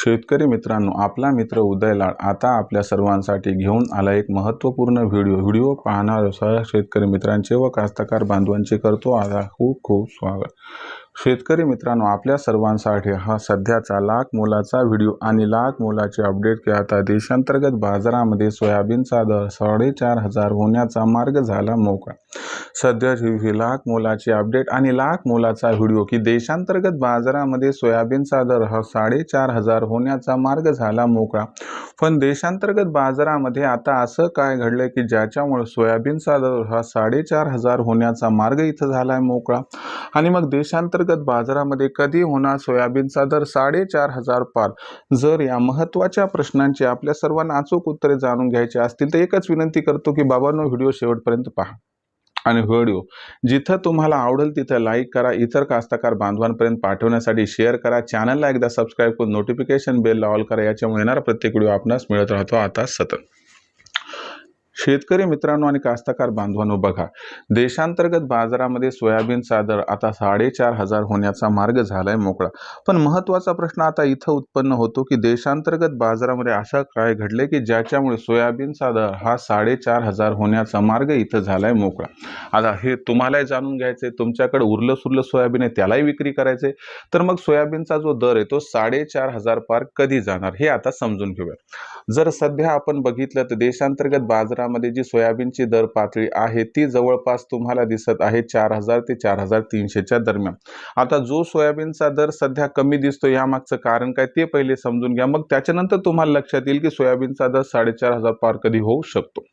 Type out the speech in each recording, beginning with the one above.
शेतकरी मित्रांनो आपला मित्र उदय लाड आता आपल्या सर्वांसाठी घेऊन आला एक महत्त्वपूर्ण व्हिडिओ. व्हिडिओ पाहणाऱ्या सर्व शेतकरी मित्रांचे व कास्तकार बांधवांचे करतो आता खूप खूप स्वागत. शेतकरी मित्रांनो आपल्या सर्वांसाठी हा सध्याचा लाख मोलाचा व्हिडिओ आणि लाख मोलाचे अपडेट की आता देशांतर्गत बाजारामध्ये सोयाबीनचा दर साडेचार हजार होण्याचा मार्ग झाला मोकळा. सध्या ही लाख मोलाची अपडेट आणि लाख मोलाचा व्हिडिओ की देशांतर्गत बाजारामध्ये सोयाबीनचा दर हा साडेचार हजार होण्याचा मार्ग झाला मोकळा. पण देशांतर्गत बाजारामध्ये आता असं काय घडलंय की ज्याच्यामुळे सोयाबीनचा दर हा साडेचार हजार होण्याचा मार्ग इथं झालाय मोकळा? आणि मग देशांतर्गत बाजारामध्ये कधी होणार सोयाबीनचा दर साडेचार हजार पार? जर या महत्त्वाच्या प्रश्नांची आपल्या सर्वांना अचूक उत्तरे जाणून घ्यायची असतील तर एकच विनंती करतो की बाबांनो व्हिडिओ शेवटपर्यंत पहा. आणि व्हिडिओ. जिथं तुम्हाला आवडेल तिथं लाईक करा. इतर कास्तकार बांधवांपर्यंत पाठवण्यासाठी शेअर करा. चॅनलला एकदा सबस्क्राईब करून नोटिफिकेशन बेल ऑल करा. याच्यामुळे येणारा प्रत्येक व्हिडिओ आपणास मिळत राहतो. आता सतत. शेतकरी मित्रांनो आणि कास्तकार बांधवांनो बघा देशांतर्गत बाजारामध्ये सोयाबीनचा दर आता साडेचार हजार होण्याचा मार्ग झालाय मोकळा. पण महत्त्वाचा प्रश्न आता इथं उत्पन्न होतो की देशांतर्गत बाजारामध्ये असं काय घडले की ज्याच्यामुळे सोयाबीनचा दर हा साडेचार हजार होण्याचा मार्ग इथं झालाय मोकळा? आता हे तुम्हालाही जाणून घ्यायचे तुमच्याकडे उरलं सुरलं सोयाबीन आहे त्यालाही विक्री करायचे तर मग सोयाबीनचा जो दर आहे तो साडेचार हजार पार कधी जाणार हे आता समजून घेऊया. जर सध्या आपण बघितलं तर देशांतर्गत बाजारामध्ये जी सोयाबीनची दर पातळी आहे ती जवळपास तुम्हाला दिसत आहे चार हजार ते चार हजार तीनशेच्या दरम्यान. आता जो सोयाबीनचा दर सध्या कमी दिसतो यामागचं कारण काय ते पहिले समजून घ्या. मग त्याच्यानंतर तुम्हाला लक्षात येईल की सोयाबीनचा दर साडेचार हजार पार कधी होऊ शकतो.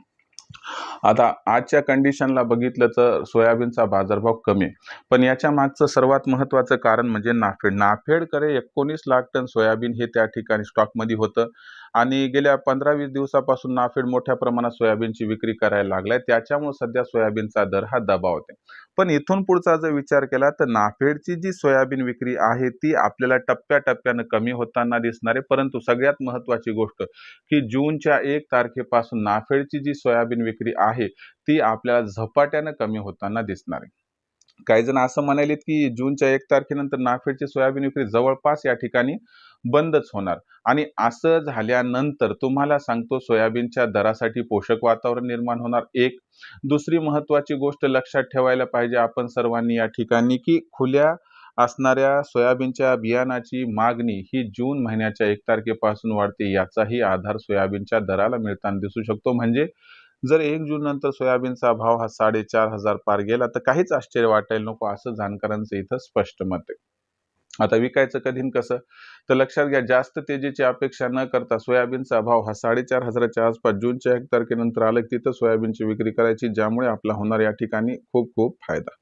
आता आजच्या कंडिशनला बघितलं तर सोयाबीनचा बाजारभाव कमी आहे. पण याच्या मागचं सर्वात महत्त्वाचं कारण म्हणजे नाफेड. नाफेडकडे एकोणीस लाख टन सोयाबीन हे त्या ठिकाणी स्टॉकमध्ये होतं. आणि गेल्या पंधरा वीस दिवसापासून नाफेड मोठ्या प्रमाणात सोयाबीनची विक्री करायला लागलाय. त्याच्यामुळे सध्या सोयाबीनचा दर हा दबावते पण इथून पुढचा जर विचार केला तर नाफेडची जी सोयाबीन विक्री आहे ती आपल्याला टप्प्याटप्प्यानं कमी होताना दिसणार आहे. परंतु सगळ्यात महत्त्वाची गोष्ट की जूनच्या एक तारखेपासून नाफेडची जी सोयाबीन विक्री आहे ती आपल्याला झपाट्यानं कमी होताना दिसणार आहे. काही जण असं म्हणालेत की जूनच्या एक तारखेनंतर नाफेडची सोयाबीन विक्री जवळपास या ठिकाणी बंदच होणार. आणि असं झाल्यानंतर तुम्हाला सांगतो सोयाबीनच्या दरासाठी पोषक वातावरण निर्माण होणार एक. दुसरी महत्वाची गोष्ट लक्षात ठेवायला पाहिजे आपण सर्वांनी या ठिकाणी की खुल्या असणाऱ्या सोयाबीनच्या बियाणाची मागणी ही जून महिन्याच्या एक तारखेपासून वाढते याचाही आधार सोयाबीनच्या दराला मिळताना दिसू शकतो. म्हणजे जर एक जून नंतर सोयाबीनचा भाव हा साडेचार हजार पार गेला तर काहीच आश्चर्य वाटायला नको असं जाणकारांचं इथं स्पष्ट मत आहे. आता विकायचं कधी कसं? तर लक्षात घ्या जास्त तेजीची अपेक्षा न करता सोयाबीनचा भाव हा साडेचार हजाराच्या आसपास जूनच्या एक तारखेनंतर आलं तिथं सोयाबीनची विक्री करायची ज्यामुळे आपला होणार या ठिकाणी खूप खूप फायदा.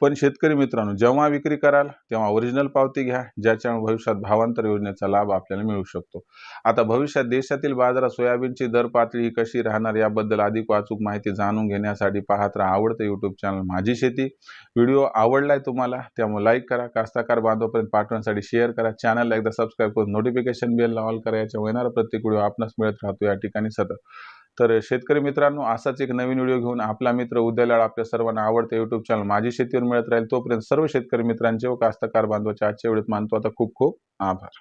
पण शेतकरी मित्रांनो जेव्हा विक्री कराल तेव्हा ओरिजिनल पावती घ्या ज्याच्यामुळे भविष्यात भावांतर योजनेचा लाभ आपल्याला मिळू शकतो. आता भविष्यात देशातील बाजारात सोयाबीनची दर पातळी ही कशी राहणार याबद्दल अधिक वाचूक माहिती जाणून घेण्यासाठी पाहत राहा आवडतं यूट्यूब चॅनल माझी शेती. व्हिडिओ आवडलाय तुम्हाला त्यामुळे लाईक करा कास्ताकार बांधवपर्यंत पाठवण्यासाठी शेअर करा. चॅनलला एकदा सबस्क्राईब करून नोटिफिकेशन बेल ऑल करा याच्या येणारा प्रत्येक व्हिडिओ आपणास मिळत राहतो या ठिकाणी सतत. तर शेतकरी मित्रांनो असाच एक नवीन व्हिडिओ घेऊन आपला मित्र उद्यालाड आपल्या सर्वांना आवडते युट्यूब चॅनल माझी शेतीवर मिळत राहील तोपर्यंत सर्व शेतकरी मित्रांचे व कास्तकार बांधवाच्या आजच्या वेळेत मानतो. आता खूप खूप आभार.